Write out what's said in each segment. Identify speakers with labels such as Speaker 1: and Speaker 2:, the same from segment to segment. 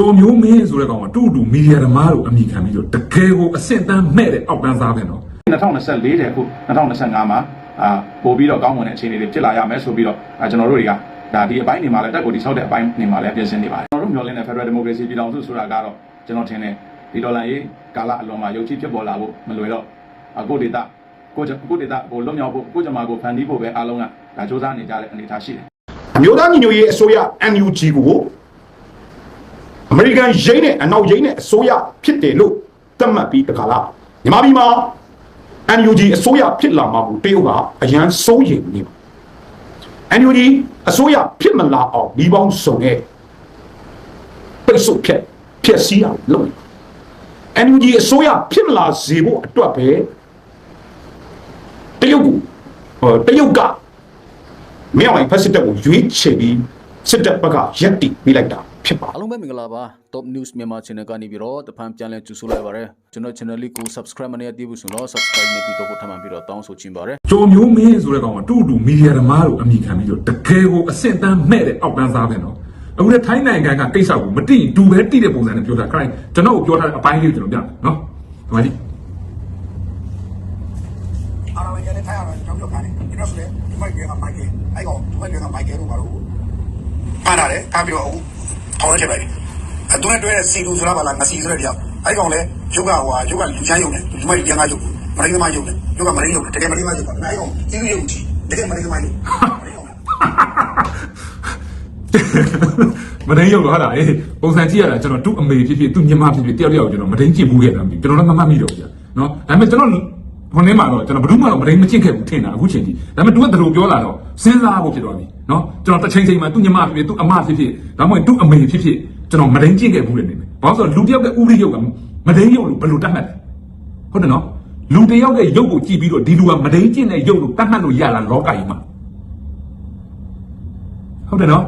Speaker 1: ကျော်မျိုးမင်းဆိုတဲ့ကောင်ကတူတူမီဒီယာသမားတို့အမိခံပြီးတော့တကယ်ကိုအဆင့်တန်းမဲ့တဲ့အောက်တန်းစားပဲနော်
Speaker 2: 2024တဲ့အခု2025မှာအာပို့ပြီးတော့ကောင်းမွန်တဲ့အခြေအနေတွေဖြစ်လာရမယ်ဆိုပြီးတော့အာကျွန်တော်တို့တွေကဒါဒီအပိုင်းနေမှာလဲတက်ကိုဒီဆောက်တဲ့အပိုင်းနေမှာလဲပြင်ဆင်နေပါတယ်ကျွန်တော်တို့မျှော်လင့်တဲ့ Federal Democracy ပြည်ထောင်စုဆိုတာကတော့ကျွန်တော်ထင်တယ်ဒီဒေါ်လာရေးကာလအလွန်မှာရုပ်ချဖြစ်ပေါ်လာဖို့မလွယ်တော့အခုဒေတာကိုကျကိုဒေတာကိုလွတ်မြောက်ဖို့ကိုကျမကိုဖန်တီးဖို့ပဲအားလုံးကဒါစ조사နေကြတဲ့အနေအထားရှိတယ်
Speaker 3: အမျိုးသားညီညွတ်ရေးအစိုးရ NUG ကို အမေရိကန်ရိန်းနဲ့အနောက်ရိန်းနဲ့အစိုးရဖြစ်တယ်လို့သတ်မှတ်ပြီးတခါလားမြန်မာပြည်မှာ NUG အစိုးရဖြစ်လာမှာကိုတရုတ်ကအရန်စိုးရိမ်နေပါ NUG အစိုးရဖြစ်မလာအောင်ဒီပေါင်းစုံရဲ့ပိတ်ဆို့ဖြတ်ဖြတ်စည်းအောင်လုပ်နေ NUG အစိုးရဖြစ်မလာစေဖို့အတွက်ပဲတရုတ်ကိုဟိုတရုတ်ကမင်းအောင်ဖက်စစ်တပ်ကိုရွေးချယ်ပြီးစစ်တပ်ဘက်ကရက်တီပေးလိုက်တာ ဖြစ်ပါ
Speaker 4: အားလုံးပဲမင်္ဂလာပါ Top News မြန်မာ Channel ကနေပြီးတော့တဖန်ပြန်လည်ကြိုဆိုလိုက်ပါရစေကျွန်တော် channel လေးကို subscribe မနေရသေးဘူးဆိုတော့ subscribe နေပြီးတော့ထပ်မံပြီးတော့တောင်းဆိုချင်ပါတယ်
Speaker 1: ကျော်မျိုးမင်းဆိုတဲ့ကောင်ကတူတူမီဒီယာသမားတို့အမိခံပြီးတော့တကယ်ကိုအဆင့်တန်းမဲ့တဲ့အောက်တန်းစားပဲနော်အခုလည်းထိုင်းနိုင်ငံကကိစ္စကိုမတိတူပဲတိတဲ့ပုံစံနဲ့ပြောတာခိုင်းကျွန်တော်ကိုပြောထားတဲ့အပိုင်းလေးကိုကျွန်တော်ပြမယ်နော်ဒီမှာကြည့်
Speaker 5: အားလုံးလည်းထိုင်အောင်ကျွန်တော်ပြောပါတယ်ကျွန်တော်ဆိုလည်းဒီမိုက်ကမိုက်ကအဲ့ကောင်ဒီမိုက်ကမိုက်ကလို့ပါလို့ပါလာတယ်ကပြီးတော့အခု ထောင်းလိုက်ချက်ပဲအတူနဲ့တွဲတဲ့စီလူဆိုတာပါလားငစီဆိုတဲ့ပြောက်အဲ့ကောင်လည်းရုပ်ကဟိုရုပ်ကလူချမ်းရုပ်နဲ့ဒီမိုက်ပြန်ကားရုပ်မရင်းသမားရုပ်နဲ့ရုပ်ကမရင်းရုပ်တကယ်မရင်းသမားရုပ်ပါအဲ့ကောင်စီလူရုပ်ကြီးတကယ်မရင်းသမားရုပ်
Speaker 1: မဒိန်ရုပ်တော့ဟာလားအေးပုံစံကြည့်ရတာကျွန်တော်သူ့အမေဖြစ်ဖြစ်သူ့ညီမဖြစ်ဖြစ်တယောက်တယောက်ကျွန်တော်မဒိန်ကြည့်ဘူးခဲ့တာမသိဘူးကျွန်တော်လည်းမမှတ်မိတော့ဘူးကြာနော်ဒါပေမဲ့ကျွန်တော်ဘုန်းထဲမှာတော့ကျွန်တော်ဘယ်သူမှတော့မဒိန်မကြည့်ခဲ့ဘူးထင်တာအခုချိန်ကြီးဒါပေမဲ့သူကတလူပြောလာတော့ စဉ်းစားဖို့ဖြစ်သွားပြီနော်ကျွန်တော်တစ်ချိန်ချိန်မှာသူ့ညီမဖြစ်ဖြစ်သူ့အမဖြစ်ဖြစ်ဒါမှမဟုတ်သူ့အမေဖြစ်ဖြစ်ကျွန်တော်မဒိန်ကြည့်ခဲ့ဘူးလေနေမယ်ဘာလို့ဆိုတော့လူတယောက်ရဲ့ဥရိယုတ်ကမဒိန်ရုပ်လို့ဘယ်လိုတတ်မှတ်လဲဟုတ်တယ်နော်လူတယောက်ရဲ့ရုပ်ကိုကြည့်ပြီးတော့ဒီလူကမဒိန်ကျင့်တဲ့ရုပ်လို့တတ်မှတ်လို့ရလားလောကကြီးမှာဟုတ်တယ်နော်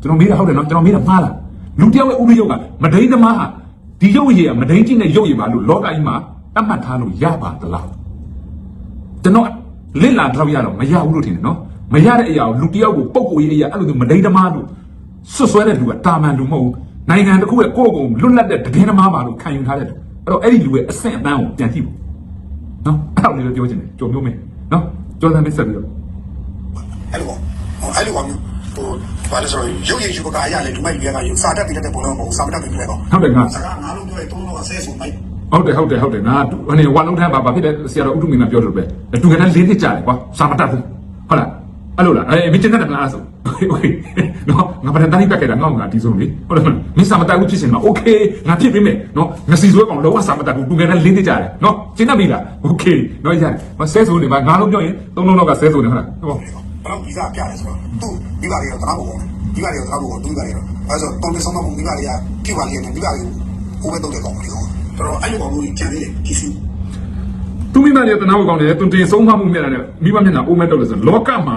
Speaker 1: ကျွန်တော်မေးတာဟုတ်တယ်နော်ကျွန်တော်မေးတာမှားလားလူတယောက်ရဲ့ဥပဒေရုပ်ကမဒိန်သမားဟာဒီရုပ်ရည်ကမဒိန်ကျင့်တဲ့ရုပ်ရည်ပါလို့လောကကြီးမှာတတ်မှတ်ထားလို့ရပါသလားကျွန်တော်လစ်လာတော့ရတော့မရဘူးလို့ထင်တယ်နော် မရတဲ့အရာကိုလူတယောက်ကိုပုံကိုရေးအရာအဲ့လိုမျိုးမဒိန်သမားလို့ဆွဆွဲတဲ့လူကတာမန်လူမဟုတ်ဘူးနိုင်ငံတစ်ခုရဲ့ကိုယ့်ကိုယ်လွတ်လပ်တဲ့တည်င်းသမားပါလို့ခံယူထားတဲ့လူအဲ့တော့အဲ့ဒီလူရဲ့အဆင့်အတန်းကိုပြန်ကြည့်ဖို့နော်အဲ့လိုလေးပြောချင်တယ်ကြုံမျိုးမင်းနော်ကြောလန်မဆက်ပြီးတော့
Speaker 5: အဲ့လိုအဲ့လိုမျိုးဟိုဘာလဲဆိုတော့ရုပ်ရည်ယူပကာရလေဒီမိုက်ပြန်ကားရုပ်စာတက်ပြီးတဲ့ပုံလုံးမဟုတ်စာမတက်ပြီးတဲ့ကောင်
Speaker 1: ဟုတ်တယ်ငါ
Speaker 5: စကားငါလုံးပြောရင်သုံးလုံးအဆဲဆိုမိုက်
Speaker 1: ဟုတ်တယ်ဟုတ်တယ်ဟုတ်တယ်ငါဟိုနေဝါလုံးထမ်းပါဘာဖြစ်လဲဆရာတော်ဥထုမင်းကပြောလို့ပဲတူကနဲ့လေးနှစ်ကြာတယ်ကွာစာမတတ်ဘူးဟုတ်လား အဲ့လိုလားအဲမင်းကျန်တဲ့လားဆိုโอเคနော်ငါဗရန်တိုင်းပြက်ခဲ့တာငေါ့ငါဒီဆုံးလေဟုတ်တယ်မမင်းစာမတတ်ဘူးဖြစ်စင်မှာโอเคငါဖြစ်ပြီမယ်နော်ငါစီစွဲကောင်လောကစာမတတ်ဘူးတူကနဲ့လေးနှစ်ကြာတယ်နော်ကျင်းတတ်ပြီလားโอเคနော်ရတယ်မဆဲဆိုနေပါငါလုံးပြောရင်သုံးလုံးလောက်ကဆဲဆိုနေဟုတ်လားဟုတ်
Speaker 5: ဘယ်တော့ဗီဇပြတယ်ဆိုတော့သူမိဘတွေတော့တနာဖို့ကောင်းတယ်မိဘတွေတော့တနာဖို့ကောင်းသူမိဘတွေတော့အဲဆိုတောင်းနေဆောင်တော့မိဘတွေကပြပါလိမ့်မယ်မိဘတွေဟိုဘက်တော့တဲ့ကောင်တွေကောတော်အဲ့လိုကောင်တွေကြံနေတယ်ဒီစီ
Speaker 1: သူမိမရဲ့တနာဖို့ကောင်းတယ်သူတင်ဆုံးမမှုမြတ်တယ်မိဘမျက်နှာအိုးမဲ့တော့လို့ဆိုလောကမှာ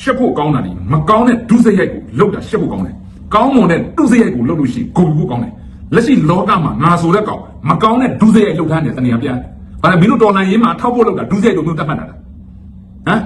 Speaker 1: ရှက်ဖို့ကောင်းတာဒီမကောင်းတဲ့ဒုစရိုက်ကိုလောက်တာရှက်ဖို့ကောင်းတယ်ကောင်းမွန်တဲ့ဒုစရိုက်ကိုလောက်လို့ရှိရင်ဂုဏ်ယူဖို့ကောင်းတယ်လက်ရှိလောကမှာငါဆိုတဲ့ကောင်မကောင်းတဲ့ဒုစရိုက်လောက်ထားတဲ့တဏှာပြန်ဘာလဲမင်းတို့တော်လိုင်းရေးမှာထောက်ဖို့လောက်တာဒုစရိုက်တို့မျိုးတတ်မှတ်တာလားဟမ်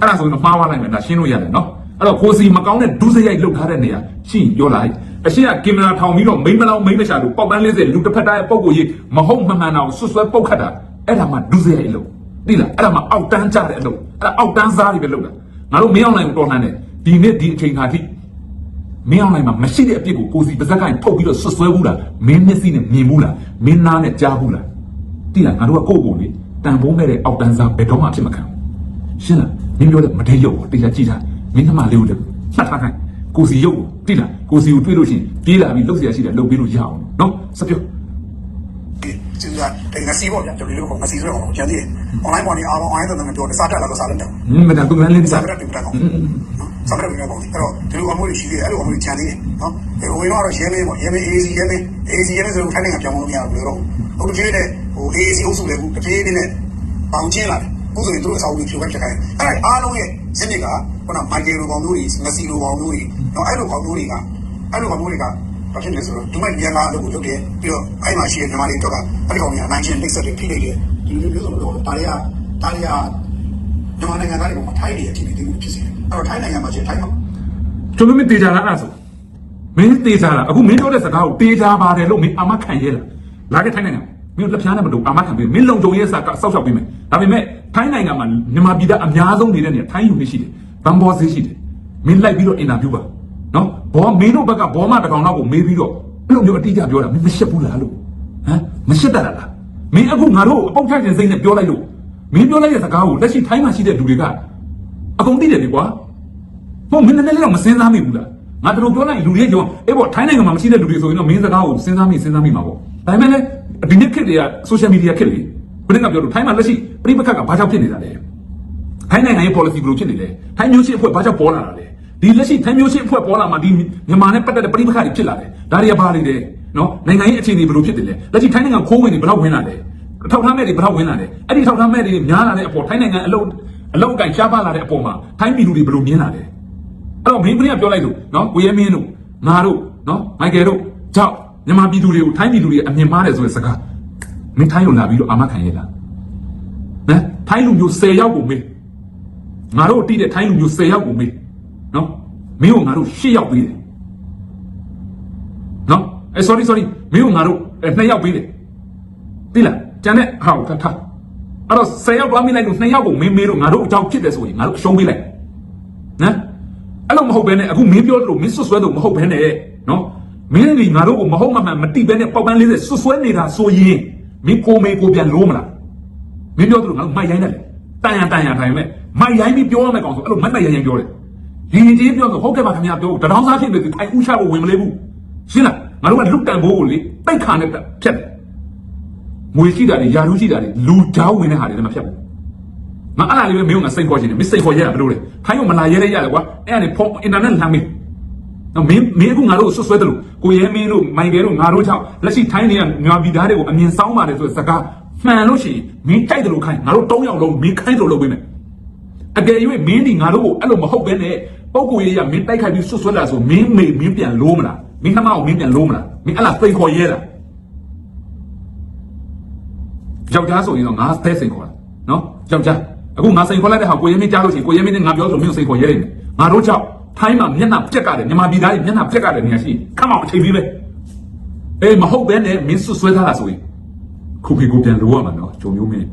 Speaker 1: အဲ့ဒါဆိုရင်တော့မှားသွားနိုင်မယ်ဒါရှင်းလို့ရတယ်နော်အဲ့တော့ကိုစီမကောင်းတဲ့ဒုစရိုက်လောက်ထားတဲ့နေရာရှင်းပြောလိုက်အရှိကကင်မရာထောင်ပြီးတော့မိမလောင်မိမရှာလို့ပေါက်ပန်း40လူတစ်ဖက်သားရဲ့ပုံကိုကြီးမဟုတ်မမှန်အောင်ဆွဆွဲပုတ်ခတ်တာ အဲ့ဒါမှဒုစရိုက်လို့သိလားအဲ့ဒါမှအောက်တန်းကြတဲ့အလုပ်အဲ့ဒါအောက်တန်းစားတွေပဲလုပ်တာငါတို့မင်းအောင်နိုင်ကိုတော်လှန်တယ်ဒီနေ့ဒီအချိန်ခါထိမင်းအောင်နိုင်မှာမရှိတဲ့အပြစ်ကိုကိုစီပါဇက်ကင်ထုတ်ပြီးတော့ဆွဆွဲဘူးလားမင်းမျက်စိနဲ့မြင်ဘူးလားမင်းနားနဲ့ကြားဘူးလားသိလားငါတို့ကကိုယ့်ကိုယ်လေတန်ဖိုးမဲ့တဲ့အောက်တန်းစားဘယ်တော့မှဖြစ်မခံဘူး ရှင်းလားမင်းပြောတဲ့မဒိရုပ်ကိုတရားကြည့်တာမင်းနှမလေးကိုလည်းမှတ်ထားခိုင်းကိုစီရုပ်ကိုတိလားကိုစီကိုတွေ့လို့ရှိရင်ပြေးလာပြီးလှုပ်เสียရှိတယ်လှုပ်ပြီးလို့ရအောင်နော်စပြော
Speaker 5: စီကတဲ့ငစီပေါ့ဗျာကျွန်တော်တို့ကငစီဆိုတော့ကြံသေးတယ် online ပေါ်နေအားလုံး online တော့ငါပြောတယ်စာတက်လာတော့စာလက်တယ်
Speaker 1: ဟင်းမတန်သူလည်းလေး
Speaker 5: စာ
Speaker 1: စား
Speaker 5: တက်တယ်ပြတ်ကောင်စာတက်တယ်ပြတ်ကောင်အဲ့တော့ဒီလိုအမှုတွေရှိသေးတယ်အဲ့လိုအမှုတွေကြံသေးတယ်နော်ဟိုဝင်တော့ရဲမင်းပေါ့ရဲမင်း AC ရဲမင်း AC ရဲမင်းဆိုတော့ထိုင်းနိုင်ငံပြောင်းလို့မရဘူးလို့တော့ဟုတ်ကြည့်တဲ့ဟို AC အုပ်စုလည်းတပြေးနေနဲ့ပေါင်ချင်းလာတယ်အခုဆိုရင်သူတို့အစာအုပ်တွေဖြိုခိုင်းချက်ခိုင်းအဲ့ဒါအားလုံးရဲ့ဇင်းတွေကခုနမိုက်ကယ်လိုကောင်မျိုးတွေငစီလိုကောင်မျိုးတွေနော်အဲ့လိုကောင်မျိုးတွေကအဲ့လိုကောင်မျိုးတွေက ဘာဖြစ်လဲဆိုတော့ဒီမိုက်ပြန်လာလို့လုပ်တယ်ပြီးတော့အဲ့မှာရှိတဲ့ညီမလေးတော့ကအဲ့ဒီကောင်ကြီးအနိုင်ချင်းနှိမ့်ဆက်တယ်ဖိလိုက်တယ်ဒီလိုမျိုးဆိုတော့ဒါတွေကဒါတွေကမြန်မာနိုင်ငံသားတွေကထိုင်းတွေအထိနေတယ်ဖြစ်စေတယ်အဲ့တော့ထိုင်းနိုင်ငံမှာရှိထိုင်းမှာ
Speaker 1: ကျွန်တော်မတေချာလားအဲ့ဒါဆိုမမင်းသေးစားလားအခုမင်းပြောတဲ့စကားကိုသေးစားပါတယ်လို့မင်းအာမခံရဲလားလာခဲ့ထိုင်းနိုင်ငံမင်းလက်ဖျားနဲ့မတူအာမခံပေးမင်းလုံကြုံရဲ့စာကစောက်ရှောက်ပေးမယ်ဒါပေမဲ့ထိုင်းနိုင်ငံမှာမြန်မာပြည်သားအများဆုံးနေတဲ့နေရာထိုင်းယူနေရှိတယ်ဘန်ဘောဈေးရှိတယ်မင်းလိုက်ပြီးတော့အင်တာဗျူးပါ နော်ဘောမင်းတို့ဘက်ကဘောမတကောင်တော့ကိုမေးပြီးတော့အဲ့လိုမျိုးအတိအကျပြောတာမင်းမရှက်ဘူးလားလို့ဟမ်မရှက်တတ်လားမင်းအခုငါတို့အပေါက်ချခြင်းစိတ်နဲ့ပြောလိုက်လို့မင်းပြောလိုက်တဲ့စကားကိုလက်ရှိထိုင်းမှာရှိတဲ့လူတွေကအကုန်သိတယ်လေကွာမဟုတ်မင်းနည်းနည်းလေးတော့မစင်းစားမိဘူးလားငါတို့ပြောလိုက်လူတွေကြောအေးပေါ့ထိုင်းနိုင်ငံမှာမရှိတဲ့လူတွေဆိုရင်တော့မင်းစကားကိုစဉ်းစားမိစဉ်းစားမိမှာပေါ့ဒါပေမဲ့လည်းဒီနေ့ခေတ်တွေက social media ခေတ်လေဘယ်နဲ့ကပြောလို့ထိုင်းမှာလက်ရှိပြိပခတ်ကဘာကြောင့်ဖြစ်နေတာလဲထိုင်းနိုင်ငံရဲ့ policy ဘယ်လိုဖြစ်နေလဲထိုင်းမျိုးရှိအဖွဲ့ဘာကြောင့်ပေါ်လာတာလဲ ဒီလက်ရှိထိုင်းမျိုးရှိအဖွဲ့ပေါ်လာမှဒီမြန်မာနဲ့ပတ်သက်တဲ့ပြိပခတ်တွေဖြစ်လာတယ်ဒါတွေကဘာတွေလဲနော်နိုင်ငံရေးအခြေအနေဘယ်လိုဖြစ်တယ်လဲလက်ရှိထိုင်းနိုင်ငံခိုးဝင်တွေဘယ်တော့ဝင်လာလဲထောက်ထားမဲ့တွေဘယ်တော့ဝင်လာလဲအဲ့ဒီထောက်ထားမဲ့တွေများလာတဲ့အပေါ်ထိုင်းနိုင်ငံအလုံးအလုံးအကင်ရှားပါလာတဲ့အပေါ်မှာထိုင်းပြည်သူတွေဘယ်လိုမြင်လာလဲအဲ့တော့မင်းကလေးကပြောလိုက်လို့နော်ကိုရဲမင်းတို့ငါတို့နော်မိုက်ကယ်တို့ကြောက်မြန်မာပြည်သူတွေကိုထိုင်းပြည်သူတွေအမြင်မှားတယ်ဆိုတဲ့စကားမင်းထိုင်းကိုလာပြီးတော့အာမခံရလားနော်ထိုင်းလူမျိုး10ယောက်ကိုမေးငါတို့တိတဲ့ထိုင်းလူမျိုး10ယောက်ကိုမေး နော်မင်းကိုငါတို့10ယောက်ပေးတယ်နော်အဲ sorry sorry မင်းကိုငါတို့2ယောက်ပေးတယ်သိလားကျန်တဲ့ဟာကိုထားထားအဲ့တော့10ယောက်တော့မိလိုက်လို့2ယောက်ကိုမင်းမေးတော့ငါတို့အကြောင်းဖြစ်တယ်ဆိုရင်ငါတို့ရှုံးပေးလိုက်နော်အဲ့လိုမဟုတ်ဘဲနဲ့အခုမင်းပြောလို့မင်းဆွဆွဲလို့မဟုတ်ဘဲနဲ့နော်မင်းတွေငါတို့ကိုမဟုတ်မှမှန်မတိဘဲနဲ့ပေါက်ပန်း40ဆွဆွဲနေတာဆိုရင်မင်းကိုမေကိုပြန်လို့မလားမင်းပြောလို့ငါတို့မိုက်ရိုင်းတယ်လေတန်ရန်တန်ရန်ထိုင်မဲ့မိုက်ရိုင်းပြီးပြောရမယ့်ကောင်ဆိုအဲ့လိုမိုက်မိုက်ရိုင်းရိုင်းပြောတယ် ဒီရင်ကြီးပြောဆိုဟုတ်ကဲ့ပါခင်ဗျာပြောတထောင်စားဖြစ်နေတယ်အိုင်ဦးချဖို့ဝင်မလေးဘူးရှင်းလားငါတို့ကလူတန်ဖိုးကိုလေတိတ်ခါနဲ့ဖြတ်မွေရှိတာတွေယာလူရှိတာတွေလူချောင်းဝင်တဲ့ဟာတွေလည်းမဖြတ်ဘူးငါအဲ့ဒါလေးပဲမင်းကငါစိတ်ခေါ်ချင်တယ်မင်းစိတ်ခေါ်ရတာဘယ်လိုလဲခိုင်းရောမလာရဲရဲရတယ်ကွာအဲ့ဒါနေဖုန်းအင်တာနက်လှမ်းမေးနော်မင်းမင်းအခုငါတို့ဆွဆွဲတယ်လို့ကိုရဲမင်းတို့မိုင်ကယ်တို့ငါတို့ချောက်လက်ရှိထိုင်းနေရမြွာပြည်သားတွေကိုအမြင်ဆောင်ပါတယ်ဆိုတဲ့စကားမှန်လို့ရှိရင်မင်းတိုက်တယ်လို့ခိုင်းငါတို့တုံးရောက်လုံးမင်းခိုင်းတယ်လို့လုပ်ပေးမယ်အကယ်၍မင်းဒီငါတို့ကိုအဲ့လိုမဟုတ်ဘဲနဲ့ ပုံကိုရရမင်းတိုက်ခိုက်ပြီးဆွဆွဲလာဆိုမင်းမေမင်းပြန်လို့မလားမင်းနှမကိုမင်းပြန်လို့မလားမင်းအဲ့လားစိတ်ခေါ်ရဲတာယောက်ျားဆိုရင်တော့ငါသဲစိတ်ခေါ်တာနော်ယောက်ျားအခုငါစိန်ခေါ်လိုက်တဲ့ဟာကိုရဲမင်းကြားလို့ရှိရင်ကိုရဲမင်းနဲ့ငါပြောဆိုမင်းစိန်ခေါ်ရဲတယ်ငါတို့ကြောင့်ထိုင်းမှာမျက်နှာပြက်ကတယ်မြန်မာပြည်သားတွေမျက်နှာပြက်ကတယ်နေရာရှိခမောင်အချိန်ပြီးပဲအေးမဟုတ်ဘဲနဲ့မင်းဆွဆွဲထားတာဆိုရင်ခုခေကိုပြန်လိုရမှာနော်ဂျုံမျိုးမင်း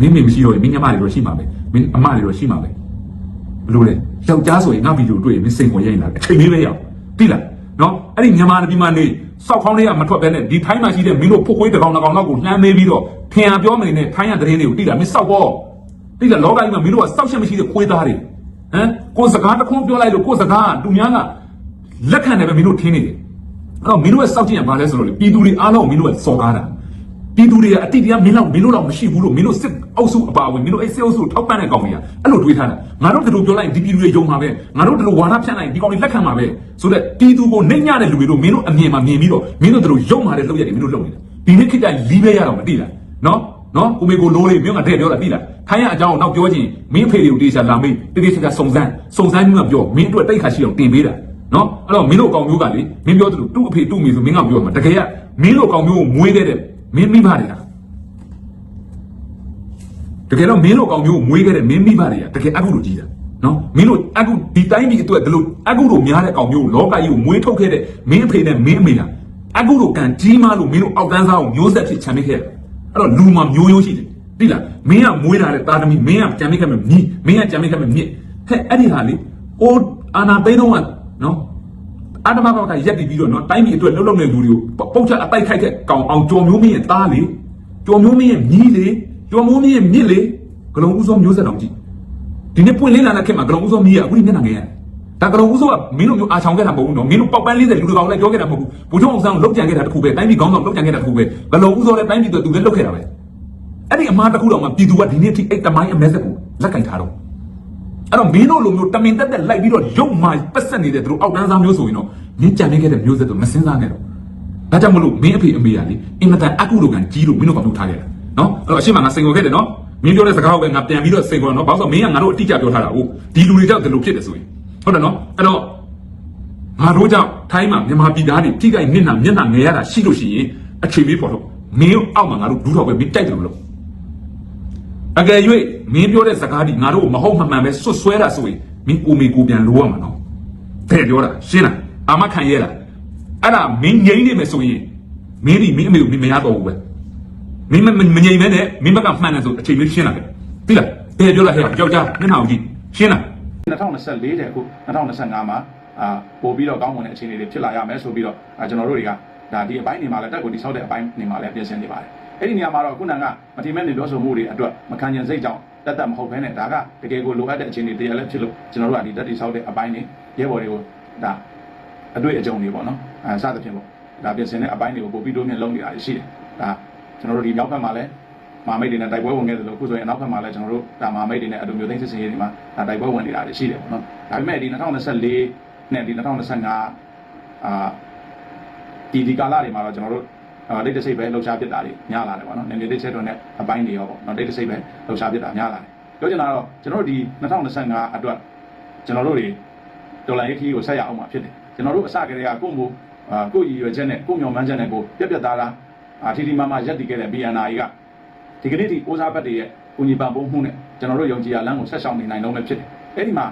Speaker 1: မင်းမင်းမရှိတော့ရင်မင်းညမတွေတော့ရှိမှာပဲမင်းအမတွေတော့ရှိမှာပဲဘ လို့လဲယောက်ျားဆိုရင်ငါဗီဒီယိုတွေ့ရင်မင်းစိန်ခေါ်ရဲရင်လားအချိန်ပြီးပဲရောက်ပြီလားနော်အဲ့ဒီမြန်မာပြည်မှာနေစောက်ခေါင်းလေးကမထွက်ဘဲနဲ့ဒီထိုင်းမှာရှိတဲ့မင်းတို့ဖုတ်ခွေးတကောင်တကောင်လောက်ကိုနှမ်းမေးပြီးတော့ထင်ရပြောမနေနဲ့ထိုင်းရတဲ့တင်းတွေကိုတိတာမင်းစောက်ပေါ့တိကျလောကကြီးမှာမင်းတို့ကစောက်ချက်မရှိတဲ့ခွေးသားတွေဟမ်ကိုယ်စကားတစ်ခုပြောလိုက်လို့ကိုယ်စကားကသူများကလက်ခံတယ်ပဲမင်းတို့ထင်းနေတယ်အဲ့တော့မင်းတို့ရဲ့စောက်ချက်ရဘာလဲဆိုတော့လေပြည်သူတွေအားလုံးမင်းတို့ကစော်ကားတာ ပြည်သူတွေကအတိတ်ကမင်းတို့မင်းတို့တော့မရှိဘူးလို့မင်းတို့စစ်အုပ်စုအပါဝင်မင်းတို့အဲ့စစ်အုပ်စုထောက်ပံ့တဲ့ကောင်တွေကအဲ့လိုတွေးထားတာငါတို့တို့ပြောလိုက်ဒီပြည်သူတွေယုံမှာပဲငါတို့တို့ဝါဒဖြန့်လိုက်ဒီကောင်တွေလက်ခံမှာပဲဆိုတော့ပြည်သူကိုနှိမ့်ညတဲ့လူတွေတို့မင်းတို့အမြင်မှာမြင်ပြီးတော့မင်းတို့တို့ယုံမှာတဲ့လုပ်ရတယ်မင်းတို့လုပ်နေတာဒီနေ့ခေတ်ကလီးပဲရတော့မသိလားနော်နော်ကိုမေကိုလိုးလေးမြို့ကတဲ့ပြောတာပြီလားထိုင်းရအကြောင်းနောက်ပြောချင်းမင်းဖေတွေကိုတေးချာလာမေးတေးတေးချာစုံစမ်းစုံစမ်းပြီးမှပြောမင်းတို့တိတ်ခါရှိအောင်တင်ပေးတာနော်အဲ့တော့မင်းတို့ကောင်မျိုးကလေမင်းပြောသလိုသူ့အဖေသူ့အမေဆိုမင်းကပြောမှာတကယ်ကမင်းတို့ကောင်မျိုးကိုမွေးခဲ့တဲ့ မင်းမိဘတွေကတကယ်တော့မင်းတို့ကောင်မျိုးကိုမွေးခဲ့တဲ့မင်းမိဘတွေကတကယ်အကုလို့ကြီးတာနော်မင်းတို့အကုဒီတိုင်းပြည်အတွက်ဒီလိုအကုလို့များတဲ့ကောင်မျိုးကိုလောကကြီးကိုမွေးထုတ်ခဲ့တဲ့မင်းအဖေနဲ့မင်းအမေလားအကုလို့ကန်ကြီးမားလို့မင်းတို့အောက်တန်းစားကိုမျိုးဆက်ဖြစ်ချမ်းမိခဲ့တယ်အဲ့တော့လူမှာမျိုးရိုးရှိတယ်သိလားမင်းကမွေးလာတဲ့သားသမီးမင်းကကြံမိခဲ့မဲ့မြည်မင်းကကြံမိခဲ့မဲ့မြစ်ဟဲ့အဲ့ဒီဟာလေအိုးအာနာသိန်းတော့ကနော် အာတမဘကရက်ပြီးပြီးတော့နော်တိုင်းပြည်အတွက်လှုပ်လှုပ်နေလူတွေကိုပုတ်ချအတိုက်ခိုက်တဲ့ကောင်အောင်ကြော်မျိုးမင်းရဲ့သားလေကြော်မျိုးမင်းရဲ့မြည်လေကြော်မျိုးမင်းရဲ့မြစ်လေဂလုံးဦးစောမျိုးဆက်တောင်ကြည့်ဒီနေ့ပွင့်လင်းလာတဲ့ခေတ်မှာဂလုံးဦးစောမြည်ရအခုဒီမျက်နှာငယ်ရတယ်ဒါကလုံးဦးစောကမင်းတို့မျိုးအာချောင်ခဲ့တာမဟုတ်ဘူးနော်မင်းတို့ပေါက်ပန်း40လူတကောင်လည်းပြောခဲ့တာမဟုတ်ဘူးဘုထုံအောင်ဆောင်လုတ်ကြံခဲ့တာတခုပဲတိုင်းပြည်ကောင်းဆောင်လုတ်ကြံခဲ့တာတခုပဲဂလုံးဦးစောလည်းတိုင်းပြည်အတွက်သူလည်းလုတ်ခဲ့တာပဲအဲ့ဒီအမားတစ်ခုတော့မှပြည်သူကဒီနေ့ထိအဲ့တမိုင်းအမဲဆက်ကိုလက်ကင်ထားတော့ အဲ့တော့မင်းတို့လိုမျိုးတမင်တက်တက်လိုက်ပြီးတော့ရုပ်မာပတ်ဆက်နေတဲ့သူတို့အောက်တန်းစားမျိုးဆိုရင်တော့မင်းကြံနေခဲ့တဲ့မျိုးဆက်ဆိုမစင်းစားနဲ့တော့ဒါကြောင့်မလို့မင်းအဖေအမေကလေအင်မတန်အကုလိုကန်ကြီးလို့မင်းတို့ကပြောထားခဲ့တာနော်အဲ့တော့အရှိမငါစိန်ခေါ်ခဲ့တယ်နော်မင်းပြောတဲ့စကားကိုပဲငါပြန်ပြီးတော့စိန်ခေါ်တော့ဘာလို့ဆိုမင်းကငါတို့အတိအကျပြောထားတာဟုတ်ဒီလူတွေကြောင့်ဒီလိုဖြစ်တယ်ဆိုရင်ဟုတ်တယ်နော်အဲ့တော့ငါတို့ကြောင့်ထိုင်းမှာမြန်မာပြည်သားတွေထိခိုက်နစ်နာမျက်နှာငယ်ရတာရှိလို့ရှိရင်အချိန်မေးပေါ်တော့မင်းအောက်မှာငါတို့ဒူးတော့ပဲမင်းတိုက်တယ်လို့လို့ အကယ်၍မင်းပြောတဲ့စကားဒီငါတို့မဟုတ်မှန်မှန်ပဲဆွတ်ဆွဲတာဆိုရင်မင်းကိုမေကိုပြန်လိုရမှာနော်တဲ့ပြောတာရှင်းလားအာမခံရဲလားအဲ့ဒါမင်းငြိမ်းနေမယ်ဆိုရင်မင်းဒီမင်းအမေကိုမင်းမရတော့ဘူးပဲမင်းမမငြိမ်မဲနဲ့မင်းဘက်ကမှန်တယ်ဆိုအချိန်လေးရှင်းလာတယ်သိလားဘယ်ပြောလိုက်ဟဲ့ကြောက်ကြမျက်နှာကိုကြည့်ရှင်းလား
Speaker 2: 2024တဲ့အခု2025မှာအာပို့ပြီးတော့ကောင်းမွန်တဲ့အခြေအနေတွေဖြစ်လာရမယ်ဆိုပြီးတော့အာကျွန်တော်တို့တွေကဒါဒီအပိုင်းနေမှာလည်းတက်ကိုတိဆောက်တဲ့အပိုင်းနေမှာလည်းပြင်ဆင်နေပါတယ် အဲ့ဒီနေရာမှာတော့ခုနကမတိမဲ့နေပြောဆိုမှုတွေအတွက်မခံကျင်စိတ်ကြောင့်တက်တက်မဟုတ်ဘဲနဲ့ဒါကတကယ်ကိုလိုအပ်တဲ့အခြေအနေတရားလည်းဖြစ်လို့ကျွန်တော်တို့ကဒီတက်တိဆောက်တဲ့အပိုင်းနေရဲဘော်တွေကိုဒါအတွေ့အကြုံတွေပေါ့နော်အဲစသဖြင့်ပေါ့ဒါပြင်ဆင်တဲ့အပိုင်းတွေကိုပို့ပြီးတော့မြင်လုံးနေတာရှိတယ်ဒါကျွန်တော်တို့ဒီမြောက်ဘက်မှာလည်းမာမိတ်တွေနဲ့တိုက်ပွဲဝင်ခဲ့တယ်လို့အခုဆိုရင်အနောက်ဘက်မှာလည်းကျွန်တော်တို့ဒါမာမိတ်တွေနဲ့အတူမျိုးသိန်းစစ်စင်ရေးတွေမှာဒါတိုက်ပွဲဝင်နေတာရှိတယ်ပေါ့နော်ဒါပေမဲ့ဒီ2024နဲ့ဒီ2025အာဒီဒီကာလတွေမှာတော့ကျွန်တော်တို့အာ ဒိတ်တစိတ်ပဲလှုပ်ရှားဖြစ်တာတွေများလာတယ်ပေါ့နော်နည်းနည်းလေးချက်တော့နဲ့အပိုင်းတွေရောပေါ့နော်ဒိတ်တစိတ်ပဲလှုပ်ရှားဖြစ်တာများလာတယ်ပြောချင်တာတော့ကျွန်တော်တို့ဒီ2025အတွက်ကျွန်တော်တို့တွေဒေါ်လာရေးခီးကိုဆက်ရအောင်မှာဖြစ်တယ်ကျွန်တော်တို့အစကတည်းကကိုယ့်မို့အာကိုယ့်ရည်ရွယ်ချက်နဲ့ကိုယ့်မျှော်မှန်းချက်နဲ့ကိုပြက်ပြက်သားသားအာထီထီမာမာရက်တည်ခဲ့တဲ့ BNR ကြီးကဒီကနေ့ဒီအိုးစားဘက်တွေရဲ့ကိုညီပံပိုးမှုနဲ့ကျွန်တော်တို့ယုံကြည်ရလမ်းကိုဆက်ဆောင်နေနိုင်တော့မယ်ဖြစ်တယ်။အဲ့ဒီမှာ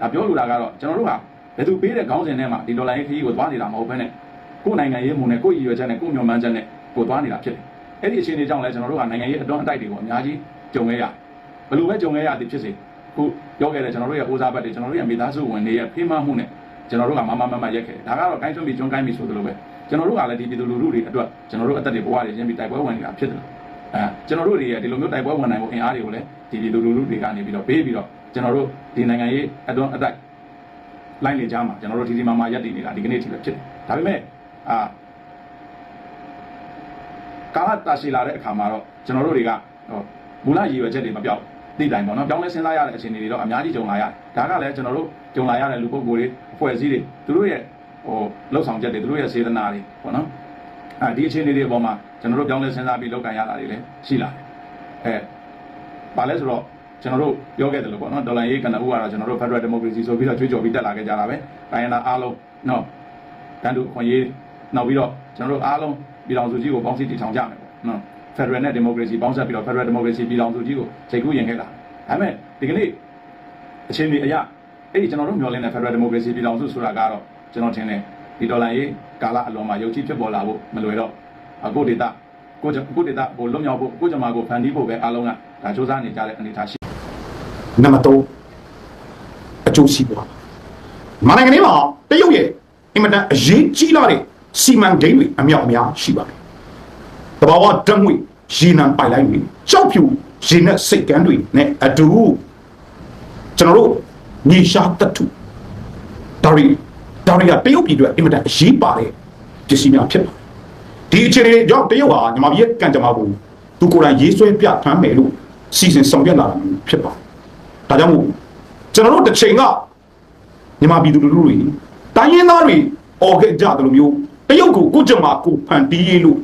Speaker 2: ဒါပြောလိုတာကတော့ကျွန်တော်တို့ဟာဘယ်သူပေးတဲ့ခေါင်းစဉ်ထဲမှာဒီဒေါ်လာရေးခရီးကိုသွားနေတာမဟုတ်ဘဲနဲ့ ကိုယ်နိုင်ငံရေးမှုနဲ့ကိုယ်ရည်ရွယ်ချက်နဲ့ကိုယ်မျှော်မှန်းချက်နဲ့ကိုယ်သွားနေတာဖြစ်တယ်။အဲ့ဒီအခြေအနေကြောင့်လည်းကျွန်တော်တို့ဟာနိုင်ငံရေးအတွန်းအတိုက်တွေကိုအများကြီးကြုံခဲ့ရဘယ်လိုပဲကြုံခဲ့ရသည်ဖြစ်စေခုပြောခဲ့တဲ့ကျွန်တော်တို့ရဲ့အိုးစားဘက်တွေကျွန်တော်တို့ရဲ့မိသားစုဝင်တွေရဲ့ဖေးမမှုနဲ့ကျွန်တော်တို့ကမမမမရက်ခဲ့တယ်။ဒါကတော့ကိုင်းထွန်းပြီးကျွန်းကိုင်းပြီးဆိုသလိုပဲကျွန်တော်တို့ကလည်းဒီပြည်သူလူထုတွေအတွက်ကျွန်တော်တို့အသက်တွေဘဝတွေရင်းပြီးတိုက်ပွဲဝင်နေတာဖြစ်တယ်။အဲကျွန်တော်တို့တွေရဲ့ဒီလိုမျိုးတိုက်ပွဲဝင်နိုင်ဖို့အင်အားတွေကိုလည်းဒီဒီလူလူလူတွေကနေပြီးတော့ပေးပြီးတော့ကျွန်တော်တို့ဒီနိုင်ငံရေးအတွန်းအတိုက်လိုက်နေကြမှာကျွန်တော်တို့ဒီဒီမာမာရက်တည်နေတာဒီကနေ့ထိပဲဖြစ်တယ်ဒါပေမဲ့ အာကာလတာရှည်လာတဲ့အခါမှာတော့ကျွန်တော်တို့တွေကဟိုမူလရည်ရွယ်ချက်တွေမပြောက်သိတိုင်းပေါ့နော်ပြောင်းလဲစဉ်းစားရတဲ့အခြေအနေတွေတော့အများကြီးကြုံလာရတယ်ဒါကလည်းကျွန်တော်တို့ကြုံလာရတဲ့လူပုဂ္ဂိုလ်တွေအဖွဲ့အစည်းတွေသူတို့ရဲ့ဟိုလှုပ်ဆောင်ချက်တွေသူတို့ရဲ့စေတနာတွေပေါ့နော်အဲဒီအခြေအနေတွေအပေါ်မှာကျွန်တော်တို့ပြောင်းလဲစဉ်းစားပြီးလုပ်ကိုင်ရတာတွေလည်းရှိလာတယ်။အဲဘာလဲဆိုတော့ကျွန်တော်တို့ပြောခဲ့တယ်လို့ပေါ့နော်ဒေါ်လာရေးကနဦးကတော့ကျွန်တော်တို့ Federal Democracy ဆိုပြီးတော့ကြွေးကြော်ပြီးတက်လာခဲ့ကြတာပဲ။တိုင်းရင်းသားအားလုံးနော်တန်တူခွန်ရေး နောက်ပြီးတော့ကျွန်တော်တို့အားလုံးပြည်တော်စုကြီးကိုပေါင်းစည်းတည်ထောင်ကြမယ်ပေါ့နော်။ Federal နဲ့ Democracy ပေါင်းစပ်ပြီးတော့ Federal Democracy ပြည်တော်စုကြီးကိုစိတ်ကူးရင်ခဲ့တာ။ဒါပေမဲ့ဒီကနေ့အခြေအနေအရအဲ့ဒီကျွန်တော်တို့မျှော်လင့်တဲ့ Federal Democracy ပြည်တော်စုဆိုတာကတော့ကျွန်တော်ထင်တယ်ဒီဒေါ်လာရေးကာလအလွန်မှာယုံကြည်ဖြစ်ပေါ်လာဖို့မလွယ်တော့အခုဒေတာကိုကိုဒေတာကိုလွတ်မြောက်ဖို့ကိုကြမှာကိုဖန်တီးဖို့ပဲအားလုံးကဒါစ조사နေကြတဲ့အနေအထားရှိ
Speaker 3: နံပါတ်3အကျိုးစီးပွားမနိုင်ငံလေးမှာတရုတ်ရဲ့အင်မတန်အရေးကြီးလာတဲ့ စီမံကိန်းတွေအမြောက်အများရှိပါတယ်တဘာဝဓာတ်ငွေရေနံပိုက်လိုင်းတွေကြောက်ဖြူရေနက်စိတ်ကမ်းတွေနဲ့အတူကျွန်တော်တို့ညီရှာတတ်ထုဒါရီဒါရီကတရုတ်ပြည်အတွက်အင်မတန်အရေးပါတဲ့ပစ္စည်းများဖြစ်ပါတယ်ဒီအခြေအနေကြောင့်တရုတ်ဟာညီမကြီးရဲ့ကံကြမ္မာကိုသူကိုယ်တိုင်ရေးဆွဲပြထမ်းမယ်လို့စီစဉ်ဆောင်ရွက်လာတာမျိုးဖြစ်ပါတယ်ဒါကြောင့်မို့ကျွန်တော်တို့တစ်ချိန်ကမြန်မာပြည်သူလူထုတွေတိုင်းရင်းသားတွေအော်ခဲ့ကြတယ်လို့မျိုး တရုတ်ကိုကိုကြမှာကိုဖန်တီးရေးလို့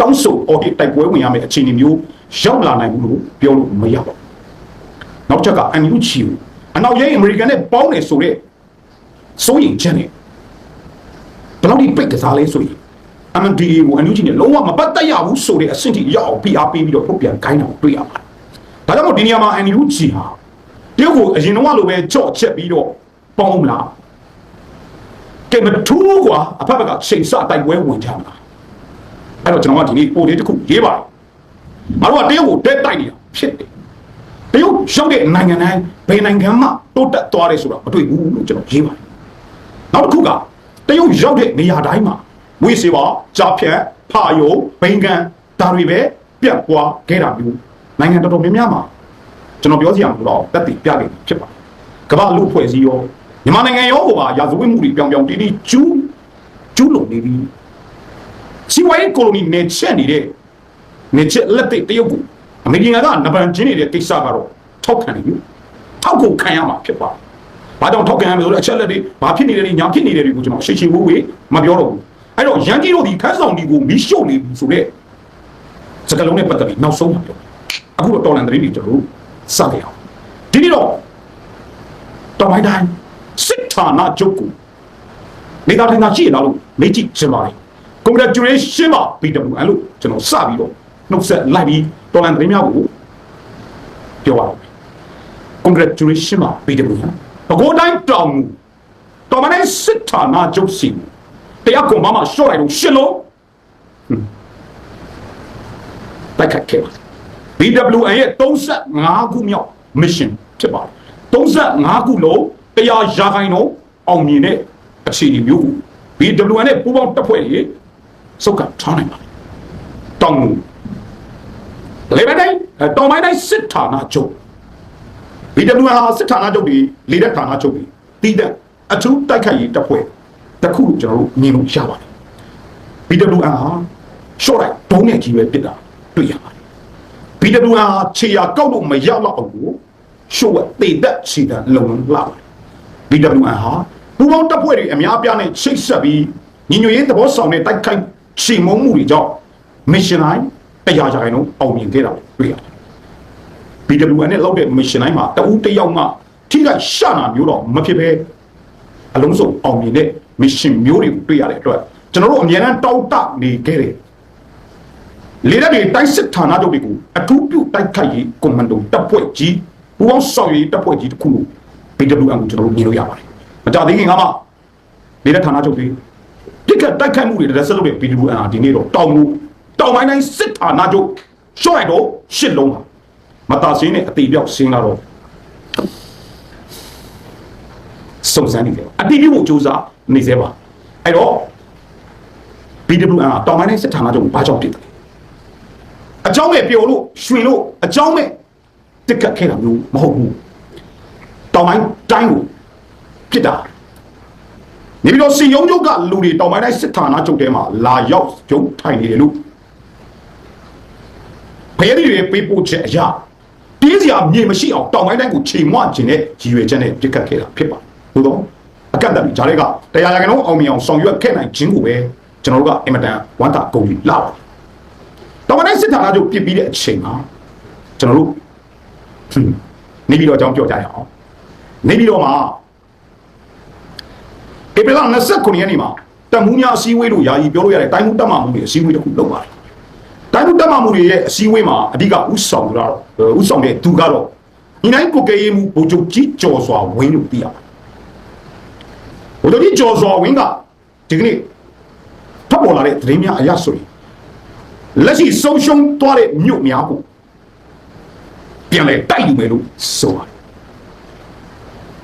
Speaker 3: တောင်းဆိုအော်ဟစ်တိုက်ပွဲဝင်ရမယ့်အခြေအနေမျိုးရောက်လာနိုင်ဘူးလို့ပြောလို့မရပါဘူး။နောက်ချက်က NUG ကိုအနောက်ရဲ့အမေရိကန်နဲ့ပေါင်းတယ်ဆိုတော့စိုးရင်ချက်နဲ့ဘယ်လောက်ဒီပိတ်ကစားလဲဆိုရင် MNDAA ကို NUG နဲ့လုံးဝမပတ်သက်ရဘူးဆိုတဲ့အဆင့်ထိရောက်အောင် PR ပေးပြီးတော့ထုတ်ပြန်ခိုင်းတာကိုတွေ့ရပါတယ်ဒါကြောင့်မို့ဒီနေရာမှာ NUG ဟာတရုတ်ကိုအရင်တော့လိုပဲကြော့ချက်ပြီးတော့ပေါင်းမလား ကဲမထူးကွာအဖက်ဘက်ကချိန်ဆတိုက်ပွဲဝင်ကြမလားအဲ့တော့ကျွန်တော်ကဒီနေ့ပိုလေးတစ်ခုရေးပါတယ်ငါတို့ကတရုတ်ကိုတက်တိုက်နေတာဖြစ်တယ်တရုတ်ရောက်တဲ့နိုင်ငံတိုင်းဘယ်နိုင်ငံမှတိုးတက်သွားတယ်ဆိုတော့မတွေ့ဘူးလို့ကျွန်တော်ရေးပါတယ်နောက်တစ်ခုကတရုတ်ရောက်တဲ့နေရာတိုင်းမှာဝိစေပါကြာဖြတ်ဖာယုံဘိန်ကန်ဒါတွေပဲပြတ်ပွားခဲ့တာမျိုးနိုင်ငံတော်တော်များများမှာကျွန်တော်ပြောစရာမလိုတော့တက်တည်ပြခဲ့ပြီဖြစ်ပါတယ်။ကမ္ဘာလူဖွဲ့စည်းရော မြန်မာနိုင်ငံရောဟိုပါရာဇဝတ်မှုတွေပြောင်ပြောင်တီးတီးကျူးကျူးလုံနေပြီ။စီဝိုင်းကိုလိုနီနေချက်နေတဲ့နေချက်လက်သိတရုတ်ကအမေရိကန်ကနဗန်ချင်းနေတဲ့ကိစ္စကတော့ထောက်ခံနေပြီ။ထောက်ကိုခံရမှာဖြစ်ပါတယ်။ဘာကြောင့်ထောက်ခံရမလဲဆိုတော့အချက်လက်တွေဘာဖြစ်နေတယ်လဲညာဖြစ်နေတယ်တွေကိုကျွန်တော်ရှင်းရှင်းဝေးဝေးမပြောတော့ဘူး။အဲ့တော့ရန်ကြီးတို့ဒီခန်းဆောင်ဒီကိုမီးရှို့နေပြီဆိုတော့စကလုံးနဲ့ပတ်သက်ပြီးနောက်ဆုံးမှာပြောအခုတော့တော်လန်သတင်းတွေကျွန်တော်တို့စတယ်အောင်ဒီနေ့တော့တော်မိုင်းတိုင်း စစ်ဌာနချုပ်ကိုနေသားထိုင်တာရှိရလားလို့မေးကြည့်ချင်ပါတယ် congratulation ပါ BWN လို့ကျွန်တော်စပြီးတော့နှုတ်ဆက်လိုက်ပြီးတော်လန်သတင်းများကိုပြောရအောင် congratulation ပါ BWN ဘကိုးတိုင်းတောင်မူတော်မနဲ့စစ်ဌာနချုပ်စီကိုတရားကွန်ဘာမှာရှော့လိုက်တော့ရှစ်လုံးဟွန်းတိုက်ခတ်ခဲ့ပါ BWN ရဲ့35ခုမြောက် mission ဖြစ်ပါတယ်35ခုလုံး တရားရာခိုင်နှုန်းအောင်မြင်တဲ့အခြေအနေမျိုးကို BWN နဲ့ပူးပေါင်းတပ်ဖွဲ့တွေစုပ်ကထားနိုင်ပါတယ်တောင်းမှုလေဘယ်တိုင်းအဲတောင်ပိုင်းတိုင်းစစ်ဌာနချုပ် BWN ဟာစစ်ဌာနချုပ်တွေလေတပ်ဌာနချုပ်တွေတည်တဲ့အထူးတိုက်ခိုက်ရေးတပ်ဖွဲ့တစ်ခုလို့ကျွန်တော်တို့မြင်လို့ရပါတယ် BWN ဟာ short လိုက်ဒုံးနဲ့ကြီးပဲပစ်တာတွေ့ရပါတယ် BWN ဟာခြေရာကောက်လို့မရောက်တော့အောင်ကိုရှို့ဝက်တေသက်ခြေတံလုံလုံလာပါတယ် BWN ဟာပူပေါင်းတပ်ဖွဲ့တွေအများအပြားနဲ့ချိတ်ဆက်ပြီးညီညွတ်ရေးသဘောဆောင်တဲ့တိုက်ခိုက်ချိန်မုံမှုတွေကြောင့် mission line တရားကြိုင်လုံးအောင်မြင်ခဲ့တာတွေ့ရတယ် BWN နဲ့လောက်တဲ့ mission line မှာတဦးတစ်ယောက်မှထိခိုက်ရှာနာမျိုးတော့မဖြစ်ပဲအလုံးစုံအောင်မြင်တဲ့ mission မျိုးတွေကိုတွေ့ရတဲ့အတွက်ကျွန်တော်တို့အများအားတောက်တနေခဲ့တယ်လေတပ်တွေတိုက်စစ်ဌာနချုပ်တွေကိုအထူးပြုတိုက်ခိုက်ရေးကွန်မန်ဒိုတပ်ဖွဲ့ကြီးပူပေါင်းဆောင်ရွက်ရေးတပ်ဖွဲ့ကြီးတစ်ခုလို့ BWN ကိုကျွန်တော်တို့မြင်လို့ရပါတယ်မကြသေးခင်ကမှလေတပ်ဌာနချုပ်တွေပြစ်ခတ်တိုက်ခိုက်မှုတွေတည်းဆက်လုပ်တဲ့ BWN ဟာဒီနေ့တော့တောင်မှုတောင်ပိုင်းတိုင်းစစ်ဌာနချုပ်ရှော့လိုက်တော့ရှစ်လုံးပါမတာစင်းနဲ့အတိပြောက်စင်းလာတော့စုံစမ်းနေတယ်အတိပြုဖို့စူးစမ်းနေသေးပါအဲ့တော့ BWN ကတောင်ပိုင်းတိုင်းစစ်ဌာနချုပ်ကိုဘာကြောင့်ပြစ်တယ်လဲအကြောင်းမဲ့ပျော်လို့ရွှင်လို့အကြောင်းမဲ့တက်ခတ်ခဲ့တာမျိုးမဟုတ်ဘူး တောင်ပိုင်းတိုင်းကိုပြစ်တာနေပြီးတော့စီယုံချုပ်ကလူတွေတောင်ပိုင်းတိုင်းစစ်ဌာနချုပ်ထဲမှာလာရောက်ကျုံထိုင်နေတယ်လို့ဖရဲတွေပေးပို့ချက်အရာတေးစရာမြေမရှိအောင်တောင်ပိုင်းတိုင်းကိုချိန်မွခြင်းနဲ့ရည်ရွယ်ချက်နဲ့ပြစ်ခတ်ခဲ့တာဖြစ်ပါတယ်သို့တော့အကန့်အသတ်ကြားတွေကတရားရကနှုန်းအောင်မြင်အောင်ဆောင်ရွက်ခဲ့နိုင်ခြင်းကိုပဲကျွန်တော်တို့ကအင်မတန်ဝမ်းသာဂုဏ်ယူလာပါတယ်တောင်ပိုင်းတိုင်းစစ်ဌာနချုပ်ပြစ်ပြီးတဲ့အချိန်မှာကျွန်တော်တို့ဟွန်းနေပြီးတော့အကြောင်းပြောကြရအောင် နေပြီးတော့မှာဧပြီလ29ရက်နေ့မှာတမူးများအစည်းအဝေးတို့ယာယီပြောလို့ရတဲ့တိုင်းမှုတက်မှမှုတွေအစည်းအဝေးတစ်ခုလုပ်ပါတယ်တိုင်းမှုတက်မှမှုတွေရဲ့အစည်းအဝေးမှာအဓိကဥဆောင်ကြတော့ဥဆောင်တဲ့သူကတော့ညီနိုင်ကိုကဲရေးမှုဗိုလ်ချုပ်ကြီးကျော်စွာဝင်းလို့သိရပါတယ်ဗိုလ်ချုပ်ကြီးကျော်စွာဝင်းကဒီကနေ့ထပ်ပေါ်လာတဲ့သတင်းများအရဆိုရင်လက်ရှိဆုံးရှုံးသွားတဲ့မြို့များကိုပြန်လဲတိုက်ယူမယ်လို့ဆိုပါတယ်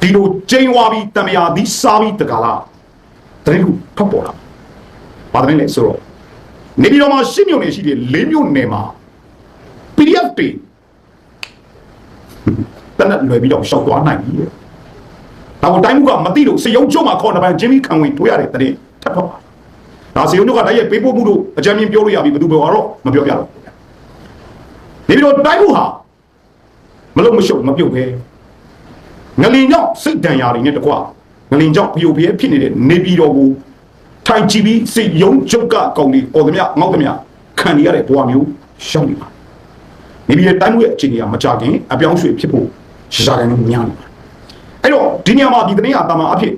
Speaker 3: ဒီလိုကျင်းဝါပြီးတမယာပြီးစားပြီးတကလားတရင်ကိုထပ်ပေါ်လာပါတယ်လေဆိုတော့နေပြည်တော်မှာရှစ်မြို့နယ်ရှိတယ်လေးမြို့နယ်မှာ PDF တွေတနက်လွယ်ပြီးတော့ရှောက်သွားနိုင်ပြီ။ဒါကိုတိုင်းမှုကမသိလို့စေယုံကျုံမှာခေါ်နေပိုင်းဂျင်းမီခံဝင်ထိုးရတဲ့တရင်ထပ်ပေါ်ပါဒါစေယုံကျုံကတည်းကပေးပို့မှုလို့အကြံဉာဏ်ပြောလို့ရပြီဘယ်သူပဲတော့မပြောပြတော့နေပြည်တော်တိုင်းမှုဟာမလို့မရှုပ်မပြုတ်ပဲ ငလင်ကြောင့်စိတ်တန်ရာတွေနဲ့တကွငလင်ကြောင့်ပြိုပြဲဖြစ်နေတဲ့နေပြည်တော်ကိုထိုင်ကြည့်ပြီးစိတ်ယုံကျုပ်ကကောင်းဒီအော်သမျှငေါက်သမျှခံရတဲ့ဘဝမျိုးရှောက်နေပါနေပြည်တော်တိုင်းမှုရဲ့အခြေအနေကမကြခင်အပြောင်းရွှေ့ဖြစ်ဖို့ရှာတယ်လို့များနေပါအဲ့တော့ဒီနေရာမှာဒီတနေ့အတာမအဖြစ်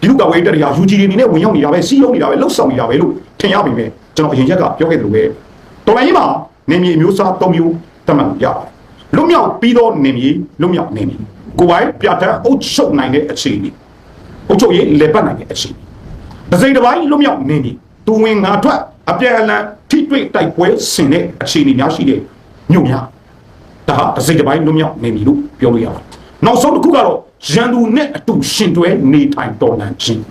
Speaker 3: ဒီလူကဝေးတက်ရယူဂျီတွေနေနဲ့ဝင်ရောက်နေတာပဲစီးရုံနေတာပဲလှုပ်ဆောင်နေတာပဲလို့ထင်ရပြီပဲကျွန်တော်အရင်ချက်ကပြောခဲ့သလိုပဲတော်လိုင်းကြီးမှာနေမြေမျိုးစား၃မျိုးတတ်မှတ်ရပါတယ်လွတ်မြောက်ပြီးတော့နေမြေလွတ်မြောက်နေမြေ ကိုယ်ပိုင်ပြတ်တဲ့အုပ်ချုပ်နိုင်တဲ့အခြေအနေအုပ်ချုပ်ရေးလေပတ်နိုင်တဲ့အခြေအနေတစ်စိမ်တစ်ပိုင်းလွတ်မြောက်နေမြေသူဝင်ငါထွက်အပြန်အလှန်ထိတွေ့တိုက်ပွဲဆင်တဲ့အခြေအနေများရှိတဲ့မြို့များဒါဟာတစ်စိမ်တစ်ပိုင်းလွတ်မြောက်နေမြေလို့ပြောလို့ရပါတယ်နောက်ဆုံးတစ်ခုကတော့ရန်သူနဲ့အတူရှင်တွဲနေထိုင်တော်လှန်ခြင်း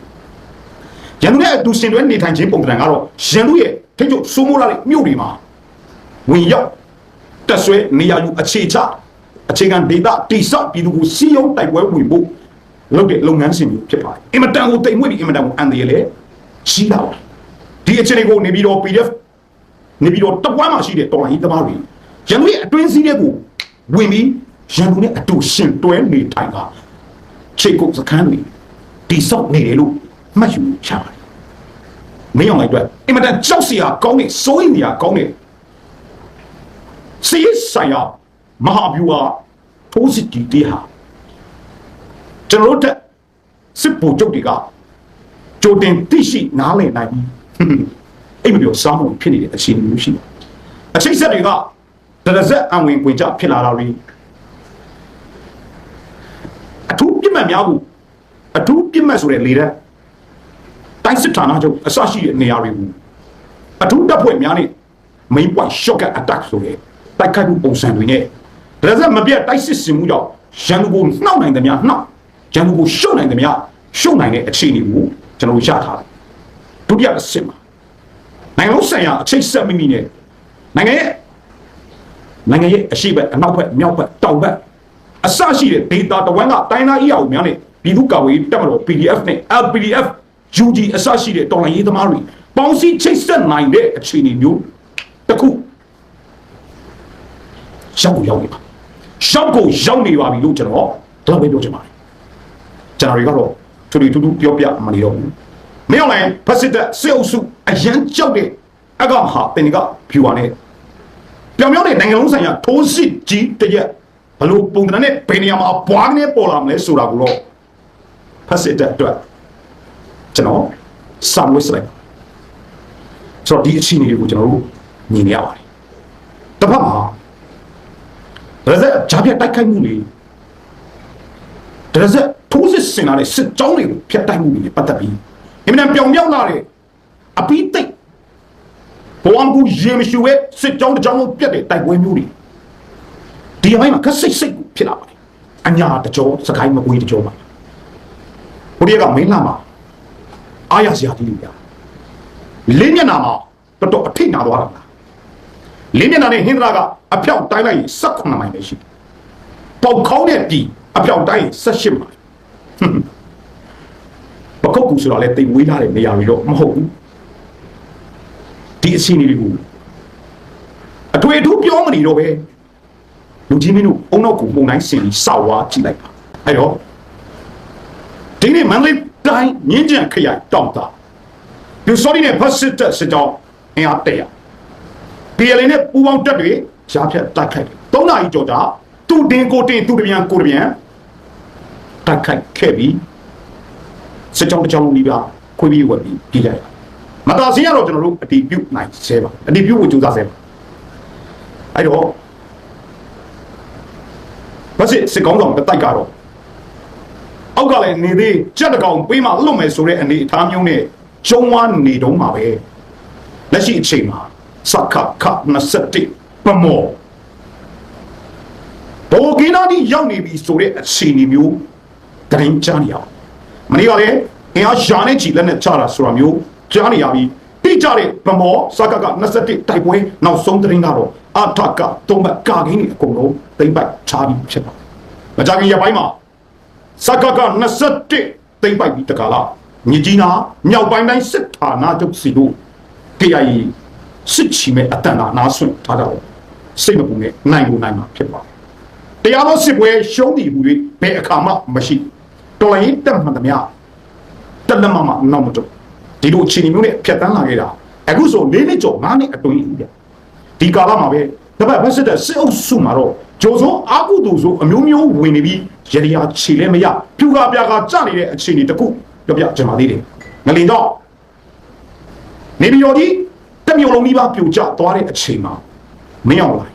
Speaker 3: ရန်သူနဲ့အတူရှင်တွဲနေထိုင်ခြင်းပုံသဏ္ဍာန်ကတော့ရန်သူရဲ့ထိတ်ချုပ်စိုးမိုးလာတဲ့မြို့တွေမှာဝင်ရောက်တက်ဆွဲနေရာယူအခြေချ အခြေခံဒေတာတိဆောက်ပြည်သူကိုစီယုံတိုက်ပွဲဝင်ဖို့လုပ်တဲ့လုပ်ငန်းစဉ်မျိုးဖြစ်ပါတယ်အင်မတန်ကိုတိမ်မွေ့ပြီးအင်မတန်ကိုအန်တရလေရှိတာပါဒီအခြေအနေကိုနေပြီးတော့ PDF နေပြီးတော့တပွားမှာရှိတဲ့တော်လိုင်းသမားတွေရန်သူရဲ့အတွင်းစည်းတဲ့ကိုဝင်ပြီးရန်သူနဲ့အတူရှင်တွဲနေထိုင်တာခြေကုပ်စခန်းတွေတိဆောက်နေတယ်လို့မှတ်ယူချပါတယ်မင်းအောင်လိုက်တော့အင်မတန်ကြောက်စရာကောင်းတဲ့စိုးရိမ်စရာကောင်းတဲ့စီးဆိုင်ရာမဟာဗျူဟာ ထိုးစစ်တီတေးဟာကျွန်တော်တို့တက်စစ်ဗိုလ်ချုပ်တွေကကြိုတင်သိရှိနားလည်နိုင်ပြီးအိမ်မပြောစားမှုဖြစ်နေတဲ့အခြေအနေမျိုးရှိတယ်အချိတ်ဆက်တွေကဒရဇက်အဝင်ဝင်ကြဖြစ်လာတာတွေအထူးပြစ်မှတ်များကိုအထူးပြစ်မှတ်ဆိုတဲ့လေတဲ့တိုင်းစစ်ဌာနချုပ်အစရှိတဲ့နေရာတွေကိုအထူးတပ်ဖွဲ့များနဲ့ main point shotgun attack ဆိုတဲ့တိုက်ခိုက်မှုပုံစံတွေနဲ့ ဒါဇက်မပြတ်တိုက်စစ်စင်မှုကြောင့်ရန်သူကိုနှောက်နိုင်သမျှနှောက်ရန်သူကိုရှုပ်နိုင်သမျှရှုပ်နိုင်တဲ့အခြေအနေကိုကျွန်တော်တို့ရထားတယ်ဒုတိယအဆင့်မှာနိုင်ငံလုံးဆိုင်ရာအခြေဆက်မိမိနဲ့နိုင်ငံရဲ့နိုင်ငံရဲ့အရှိတ်အနောက်ဘက်မြောက်ဘက်တောင်ဘက်အစရှိတဲ့ data တဝမ်းကတိုင်းသားအရာအများနဲ့ပြည်သူ့ကာကွယ်ရေးတပ်မတော် PDF နဲ့ LPDF UG အစရှိတဲ့တော်လှန်ရေးသမားတွေပေါင်းစည်းချိတ်ဆက်နိုင်တဲ့အခြေအနေမျိုးတစ်ခုရောက်ကိုရောက်နေပါ ရောက်ကိုရောက်နေပါပြီလို့ကျွန်တော်တော့ပဲပြောချင်ပါတယ်ကျွန်တော်တွေကတော့ထူထူထူထူပြောပြမနေတော့ဘူးမင်းအောင်လိုင်းဖက်စစ်တပ်စစ်အုပ်စုအရန်ကြောက်တဲ့အကောင်ဟာတင်ကဖြူပါနဲ့ပြောင်ပြောင်းတဲ့နိုင်ငံလုံးဆိုင်ရာထိုးစစ်ကြီးတစ်ရက်ဘလို့ပုံကနဲ့ဘယ်နေရာမှာဘွားကနေပေါ်လာမလဲဆိုတာကိုတော့ဖက်စစ်တပ်အတွက်ကျွန်တော်စမ်းဝစ်လိုက်ဆိုတော့ဒီအခြေအနေကိုကျွန်တော်တို့မြင်ရပါတယ်တစ်ဖက်မှာ ဒါဇက်ဂျာပြတ်တိုက်ခိုက်မှုတွေဒါဇက်ထိုးစစ်ဆင်လာတဲ့စစ်ကြောင်းတွေကိုဖျက်တိုက်မှုတွေနဲ့ပတ်သက်ပြီးအင်မတန်ပြောင်ပြောင်းလာတဲ့အပိသိက်ဘဝကူရေမရှိဝဲစစ်ကြောင်းတစ်ကြောင်းလုံးပြတ်တဲ့တိုက်ပွဲမျိုးတွေဒီအပိုင်းမှာခက်စိတ်စိတ်ကိုဖြစ်လာပါတယ်အညာတကြောစကိုင်းမကွေးတကြောပါဘုရားကမင်းလာမှာအားရစရာကြီးလို့ပြလင်းမျက်နာမှာတော်တော်အထိတ်နာသွားတာ လားလင်းမျက်နာနဲ့ဟင်္ဒရာကအဖြောက်တိုင်းလိုက်18မိုင်ပဲရှိတယ်ပေါက်ခေါင်းတဲ့တီအဖြောက်တိုင်း18မိုင်ပကုတ်ကူဆိုတော့လေတိမ်ဝေးလာတဲ့နေရာတွေတော့မဟုတ်ဘူးဒီအစီအနီတွေကိုအတွေ့အထူးပြောမနေတော့ပဲလူကြီးမင်းတို့အုံနောက်ကိုပုံတိုင်းဆင်ပြီးစောက်ဝါကြည့်လိုက်ပါအဲ့တော့ဒီနေ့မန္တလေးတိုင်းမြင်းကြံခရိုင်တောင်တာပြူစော်ဒီနဲ့ဖတ်စစ်တပ်စစ်ကြောင်းအင်အားတရ PLA နဲ့ပူပေါင်းတက်တွေရှားဖြတ်တိုက်ခိုက်တယ်။သုံးနာရီကျော်တာသူတင်ကိုတင်သူတပြန်ကိုတပြန်တိုက်ခိုက်ခဲ့ပြီးစစ်ကြောင်းတစ်ကြောင်းလုံးပြီးပါခွေးပြီးဝက်ပြီးပြည်လိုက်တာ။မတော်စင်းကတော့ကျွန်တော်တို့အတီးပြုတ်နိုင်ဆဲပါ။အတီးပြုတ်ကိုကြိုးစားဆဲပါ။အဲ့တော့ဘာစစ်စစ်ကောင်းဆောင်တစ်တိုက်ကတော့အောက်ကလည်းနေသေးကြက်တကောင်ပေးမှလွတ်မယ်ဆိုတဲ့အနေအထားမျိုးနဲ့ကျုံဝါနေတော့မှာပဲလက်ရှိအချိန်မှာ စခခ21ပမောဒေါ်ကီနာဒီရောက်နေပြီဆိုတဲ့အခြေအနေမျိုးတရင်ကြားနေရအောင်မနေ့ကလည်းအင်အားရှာနေချီလက်နဲ့ချတာဆိုတာမျိုးကြားနေရပြီတိကျတဲ့ပမောစခခ21တိုက်ပွဲနောက်ဆုံးတရင်ကတော့အထကသုံးဘက်ကာကင်းနေအကုန်လုံးသိမ့်ပိုက်ချပြီးဖြစ်ပါတယ်မကြခင်ရပိုင်းမှာစကက21သိမ့်ပိုက်ပြီးတကလားမြကြီးနာမြောက်ပိုင်းတိုင်းစစ်ဌာနချုပ်စီတို့ KIA စစ်ချီမဲ့အတန်တာနားဆွင့်ထားကြတော့စိတ်မပူနဲ့နိုင်ကိုနိုင်မှာဖြစ်ပါတယ်တရားတော်စစ်ပွဲရှုံးတည်မှုတွေဘယ်အခါမှမရှိတော်လိုင်းတက်မှန်သမျှတက်လက်မမနောက်မတော့ဒီလိုအခြေအနေမျိုးနဲ့ဖြတ်တန်းလာခဲ့တာအခုဆို၄နှစ်ကျော်၅နှစ်အတွင်းကြီးပြဒီကာလမှာပဲတပတ်ဘက်စစ်တဲ့စစ်အုပ်စုမှာတော့ဂျိုစုံအာကုတူဆိုအမျိုးမျိုးဝင်နေပြီးရရခြေလဲမရပြူကပြာကကြနေတဲ့အခြေအနေတစ်ခုပြောပြချင်ပါသေးတယ်ငလင်တော့နေပြည်တော်ကြီး တစ်မျိုးလုံးကြီးပါပြိုကျသွားတဲ့အချိန်မှာမင်းအောင်လိုက်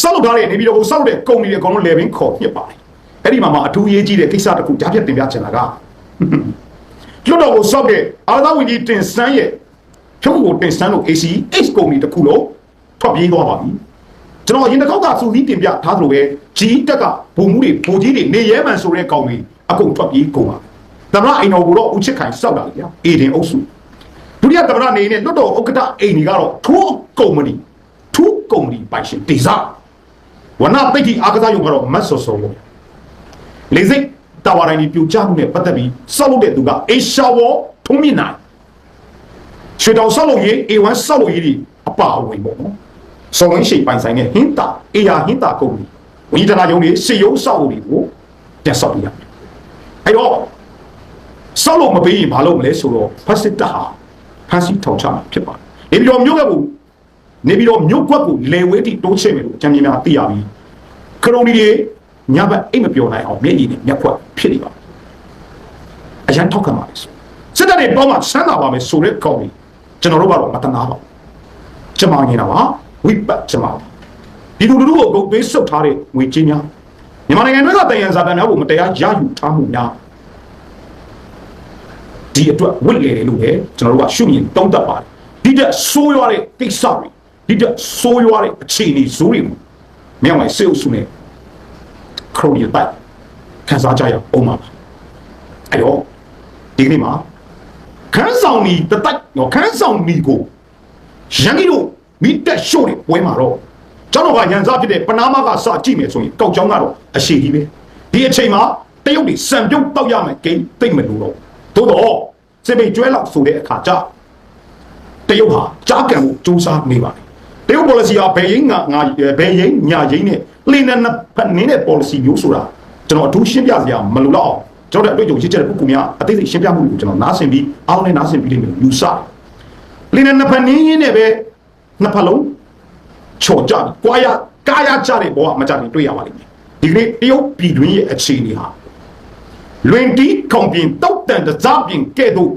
Speaker 3: ဆောက်လုပ်ထားတဲ့နေပြည်တော်ကိုဆောက်တဲ့ကုမ္ပဏီတွေအကုန်လုံးလေဘင်းခေါ်ပြစ်ပါတယ်အဲ့ဒီမှာမှအထူးရေးကြီးတဲ့ကိစ္စတစ်ခုကြားပြတ်တင်ပြချင်တာကကျွတ်တော်ကိုဆောက်တဲ့အာသာဝင်ကြီးတင်စန်းရဲ့ဖြုတ်ကိုတင်စန်းလို့ ACH ကုမ္ပဏီတစ်ခုလုံးထွက်ပြေးသွားပါပြီကျွန်တော်ရင်တစ်ခေါက်ကစူးစီးတင်ပြထားသလိုပဲဂျီတက်ကဘုံမှုတွေဘိုကြီးတွေနေရဲမှန်ဆိုတဲ့ကောင်တွေအကုန်ထွက်ပြေးကုန်ပါသမရအိမ်တော်ကိုတော့ဦးချစ်ခိုင်စောက်တာလေဗျာအေဒင်အုပ်စုဒုတိ ယသမရနေနဲ့လွတ်တော်ဥက္ကဋ္ဌအိမ်ကြီးကတော့ထိုးကုမ္ပဏီထိုးကုမ္ပဏီပိုင်ရှင်ဒေဇာဝနပိတ်တီအားကစားရုံကတော့မတ်ဆော်ဆော်လို့လေစိတ်တာဝါတိုင်းဒီပြူချမှုနဲ့ပတ်သက်ပြီးစောက်လုပ်တဲ့သူကအေရှာဝထုံးမြင့်နိုင်ရွှေတောင်စောက်လုပ်ရေး A1 စောက်လုပ်ရေးဒီအပါအဝင်ပေါ့နော်စော်ဝင်းရှိပိုင်ဆိုင်တဲ့ဟင်းတာအေယာဟင်းတာကုမ္ပဏီဝိဒနာယုံတွေစေယုံစောက်လုပ်တွေကိုတက်ဆောက်ပြရမယ်အဲ့တော့ဆောက်လို့မပေးရင်မလုပ်မလဲဆိုတော့ဖတ်စစ်တာဟာ ဖန်စီထောင်ချမှာဖြစ်ပါတယ်နေပြီးတော့မြို့ကကိုနေပြီးတော့မြို့ကွက်ကိုလေဝဲတိတိုးချဲ့မယ်လို့အကြံဉာဏ်များသိရပြီးခရိုနီတွေညဘက်အိတ်မပြောနိုင်အောင်မျက်ရည်နဲ့မျက်ခွက်ဖြစ်နေပါအရန်ထောက်ခံပါလေဆိုစစ်တပ်တွေပေါင်းမှဆန်းတာပါမယ်ဆိုတဲ့ကောင်းကြီးကျွန်တော်တို့ကတော့မတနာပါဘူးကျမနေတာပါဝိပတ်ကျမပါဒီလူလူကိုဂုတ်ပေးဆုတ်ထားတဲ့ငွေချင်းများမြန်မာနိုင်ငံတွေကတယံဇာတန်များကိုမတရားရယူထားမှုများ ဒီအတွက်ဝစ်လေတယ်လို့လည်းကျွန်တော်တို့ကရှုမြင်သုံးသပ်ပါတယ်ဒီတက်ဆိုးရွားတဲ့ကိစ္စတွေဒီတက်ဆိုးရွားတဲ့အခြေအနေဇိုးတွေကိုမြောက်မိုင်စေအုပ်စုနဲ့ခရိုနီတိုက်ခန်းစားကြရအောင်ပါအဲ့တော့ဒီကနေ့မှာခန်းဆောင်နီတတိုက်တော့ခန်းဆောင်နီကိုရန်ကြီးတို့မိတက်ရှို့တဲ့ပွဲမှာတော့ကျွန်တော်ကရန်စားဖြစ်တဲ့ပနာမကစကြည့်မယ်ဆိုရင်ကောက်ကြောင်းကတော့အရှိကြီးပဲဒီအချိန်မှာတရုတ်တွေစံပြုတ်တောက်ရမယ်ဂိမ်းသိမ့်မလို့တော့ သို့တော့စစ်ပိတ်ကျွဲလောက်ဆိုတဲ့အခါကျတရုတ်ဟာကြားကန်ကိုစူးစမ်းနေပါတယ်တရုတ် policy ဟာဘယ်ရင်ငါငါဘယ်ရင်ညာရင်နဲ့လင်းနဲ့နှစ်ဖက်နင်းတဲ့ policy မျိုးဆိုတာကျွန်တော်အထူးရှင်းပြစရာမလိုတော့အောင်ကျွန်တော်တို့အတွေ့အကြုံရစ်ချက်တဲ့ပုဂ္ဂိုလ်များအသေးစိတ်ရှင်းပြမှုကိုကျွန်တော်နားဆင်ပြီးအောင်းနဲ့နားဆင်ပြီးလိမ့်မယ်လို့ယူဆတယ်လင်းနဲ့နှစ်ဖက်နင်းရင်းနဲ့ပဲနှစ်ဖက်လုံးချော်ကြပြီးကွာရကာရကြတဲ့ဘောကမကြခင်တွေ့ရပါလိမ့်မယ်ဒီကနေ့တရုတ်ပြည်တွင်းရဲ့အခြေအနေဟာ လွင်တီးခုံပြင်တောက်တန်တစားပြင်ကဲ့သို့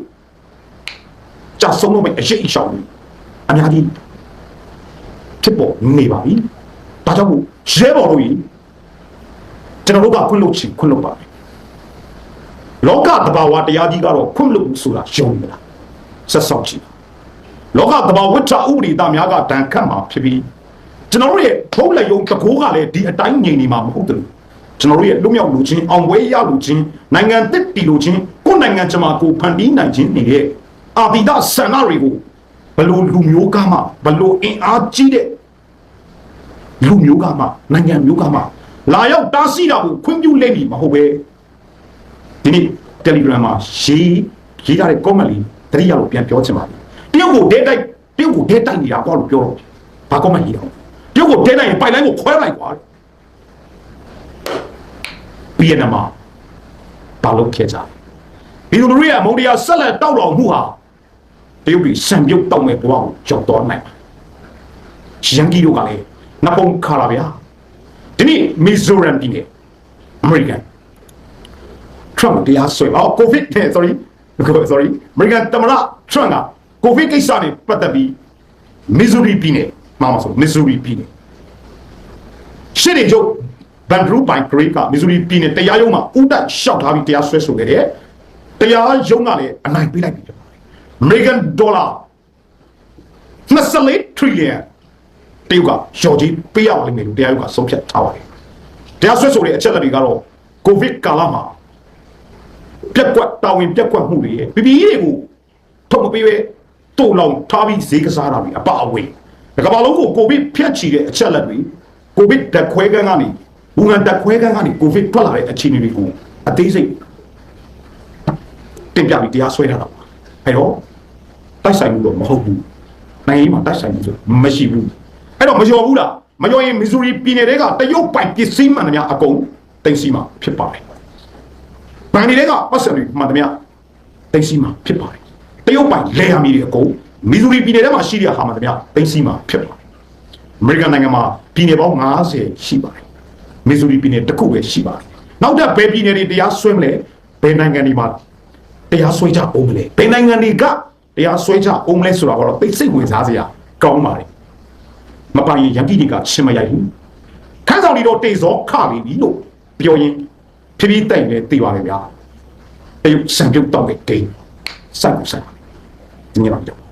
Speaker 3: ကြဆုံးလို့မယ့်အရှိအရှောင်းတွေအများကြီးဖြစ်ပေါ်နေပါပြီဒါကြောင့်မို့ရဲဘော်တို့ကြီးကျွန်တော်တို့ကခွင့်လို့ချင်ခွင့်လို့ပါမယ်လောကတဘာဝတရားကြီးကတော့ခွင့်လို့ဆိုတာယုံမလားဆက်ဆောက်ကြည့်လောကတဘာဝဝိတ္ထဥပဒေသားများကဒဏ်ခတ်မှာဖြစ်ပြီးကျွန်တော်တို့ရဲ့ဘုံလက်ယုံတကိုးကလည်းဒီအတိုင်းငြိမ်နေမှာမဟုတ်တယ် ကျွန်တော်တို့ရဲ့လွတ်မြောက်လူချင်းအောင်ပွဲရလူချင်းနိုင်ငံတစ်တည်လူချင်းကိုယ်နိုင်ငံချမှာကိုဖန်တီးနိုင်ခြင်းနေတဲ့အာတိဒဆန္ဒတွေကိုဘလို့လူမျိုးကမှဘလို့အင်အားကြီးတဲ့လူမျိုးကမှနိုင်ငံမျိုးကမှလာရောက်တားဆီးတာကိုခွင့်ပြုလိမ့်မည်မဟုတ်ပဲဒီနေ့ Telegram မှာရေးရေးထားတဲ့ comment လေးတတိယလို့ပြန်ပြောချင်ပါတယ်တရုတ်ကိုဒဲတိုက်တရုတ်ကိုဒဲတိုက်နေတာကွာလို့ပြောတော့ဘာ comment ရေးတော့တရုတ်ကိုဒဲတိုက်ရင်ပိုက်လိုင်းကိုခွဲလိုက်ကွာဗီ ယက်နမ်မှာဘာလို့ခဲ့ကြလဲဒီလိုလူတွေရဲ့မုံတရားဆက်လက်တောက်တော်မှုဟာတရုတ်ပြည်စံပြုတ်တောက်မဲ့ဘဝကိုကြောက်တော့နိုင်ပါရန်ကြီးတို့ကလည်းနပုံခါလာဗျာဒီနေ့မီဇိုရမ်ပြည်နယ်အမေရိကန် Trump တရားဆွဲပါကိုဗစ်နဲ့ sorry sorry အမေရိကန်တမရ Trump ကကိုဗစ်ကိစ္စနဲ့ပတ်သက်ပြီးမီဇိုရီပြည်နယ်မှာမဆိုမီဇိုရီပြည်နယ်ရှစ်နေချုပ် ဘန်ဒရူးပိုင်ဂရိတ်ကမီဇိုရီပြည်နယ်တရားရုံးမှာဥဒတ်ရှောက်ထားပြီးတရားစွဲဆိုခဲ့တယ်တရားရုံးကလည်းအနိုင်ပေးလိုက်ပြီဖြစ်ပါတယ်အမေရိကန်ဒေါ်လာ24 trillion တရုတ်ကရှော့ကြီးပေးရပါလိမ့်မယ်လို့တရားရုံးကဆုံးဖြတ်ထားပါတယ်တရားစွဲဆိုတဲ့အချက်အလက်တွေကတော့ကိုဗစ်ကာလမှာပြက်ကွက်တာဝန်ပြက်ကွက်မှုတွေရဲ့ PPE တွေကိုထုတ်မပေးပဲတူလောင်ထားပြီးဈေးကစားတာတွေအပအဝေးကမ္ဘာလုံးကိုကိုဗစ်ဖျက်ချီတဲ့အချက်လက်တွေကိုဗစ်တက်ခွဲကန်းကနေ ဘူငန်တက်ခွဲကန်းကနေကိုဗစ်ထွက်လာတဲ့အခြေအနေတွေကိုအသေးစိတ်တင်ပြပြီးတရားစွဲထားတာပါအဲတော့တိုက်ဆိုင်မှုတော့မဟုတ်ဘူးနိုင်ငံရေးမှာတိုက်ဆိုင်မှုဆိုမရှိဘူးအဲ့တော့မလျော်ဘူးလားမလျော်ရင်မီဇူရီပြည်နယ်တွေကတရုတ်ပိုင်ပစ္စည်းမှန်သမျှအကုန်တင်စီမှာဖြစ်ပါတယ်ဘန်ဒီတွေကပတ်စံတွေမှန်သမျှသိသိမှာဖြစ်ပါတယ်တရုတ်ပိုင်လေယာမီတွေအကုန်မီဇူရီပြည်နယ်ထဲမှာရှိတဲ့ဟာမှန်သမျှသိသိမှာဖြစ်ပါတယ်အမေရိကန်နိုင်ငံမှာပြည်နယ်ပေါင်း90ရှိပါတယ် မီဇူရီပြည်နယ်တစ်ခုပဲရှိပါတယ်နောက်ထပ်ဘယ်ပြည်နယ်တွေတရားစွဲမလဲဘယ်နိုင်ငံတွေမှာတရားစွဲကြအောင်မလဲဘယ်နိုင်ငံတွေကတရားစွဲကြအောင်မလဲဆိုတာကတော့သိစိတ်ဝင်စားစရာကောင်းပါတယ်မပိုင်ရင်ရန်ကြီးတွေကရှင်မရိုက်ဘူးခန်းဆောင်တွေတော့တေဇောခပြီလို့ပြောရင်ဖြည်းဖြည်းတိုင်နေသိပါလေဗျာတရုတ်စံပြုတ်တော့တဲ့ဂိမ်းစိုက်ကိုစိုက်ပါဒီနေ့တော့